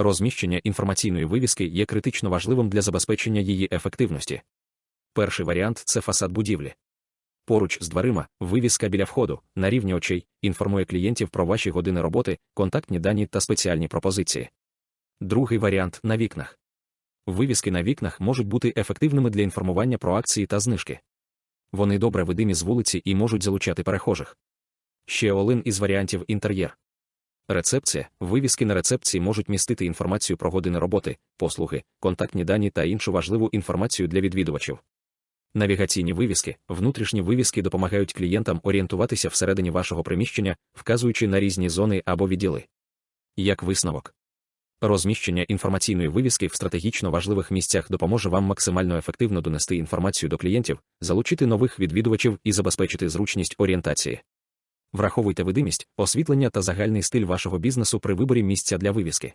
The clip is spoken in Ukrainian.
Розміщення інформаційної вивіски є критично важливим для забезпечення її ефективності. Перший варіант це фасад будівлі. Поруч з дверима, вивіска біля входу, на рівні очей, інформує клієнтів про ваші години роботи, контактні дані та спеціальні пропозиції. Другий варіант на вікнах. Вивіски на вікнах можуть бути ефективними для інформування про акції та знижки. Вони добре видимі з вулиці і можуть залучати перехожих. Ще один із варіантів інтер'єр. Рецепція, вивіски на рецепції можуть містити інформацію про години роботи, послуги, контактні дані та іншу важливу інформацію для відвідувачів. Навігаційні вивіски, внутрішні вивіски допомагають клієнтам орієнтуватися всередині вашого приміщення, вказуючи на різні зони або відділи. Як висновок, розміщення інформаційної вивіски в стратегічно важливих місцях допоможе вам максимально ефективно донести інформацію до клієнтів, залучити нових відвідувачів і забезпечити зручність орієнтації. Враховуйте видимість, освітлення та загальний стиль вашого бізнесу при виборі місця для вивіски.